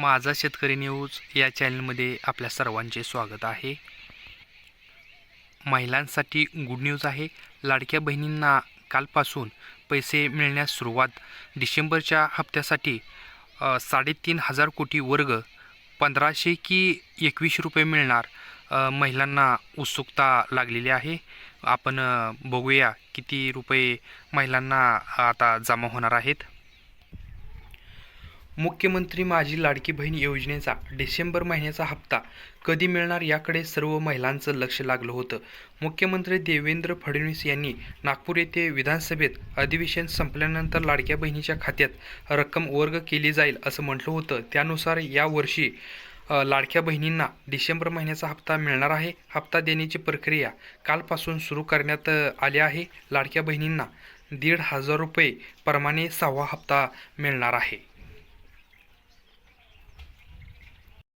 माझा शेतकरी न्यूज या चॅनलमध्ये आपल्या सर्वांचे स्वागत आहे. महिलांसाठी गुड न्यूज आहे. लाडक्या बहिणींना कालपासून पैसे मिळण्यास सुरुवात. डिसेंबरच्या हप्त्यासाठी साडेतीन हजार कोटी वर्ग पंधराशे की एकवीस रुपये मिळणार महिलांना उत्सुकता लागलेली आहे. आपण बघूया किती रुपये महिलांना आता जमा होणार आहेत. मुख्यमंत्री माझी लाडकी बहीण योजनेचा डिसेंबर महिन्याचा हप्ता कधी मिळणार याकडे सर्व महिलांचं लक्ष लागलं होतं. मुख्यमंत्री देवेंद्र फडणवीस यांनी नागपूर येथे विधानसभेत अधिवेशन संपल्यानंतर लाडक्या बहिणीच्या खात्यात रक्कम वर्ग केली जाईल असं म्हटलं होतं. त्यानुसार यावर्षी लाडक्या बहिणींना डिसेंबर महिन्याचा हप्ता मिळणार आहे. हप्ता देण्याची प्रक्रिया कालपासून सुरू करण्यात आली आहे. लाडक्या बहिणींना दीड हजार रुपये प्रमाणे सहावा हप्ता मिळणार आहे.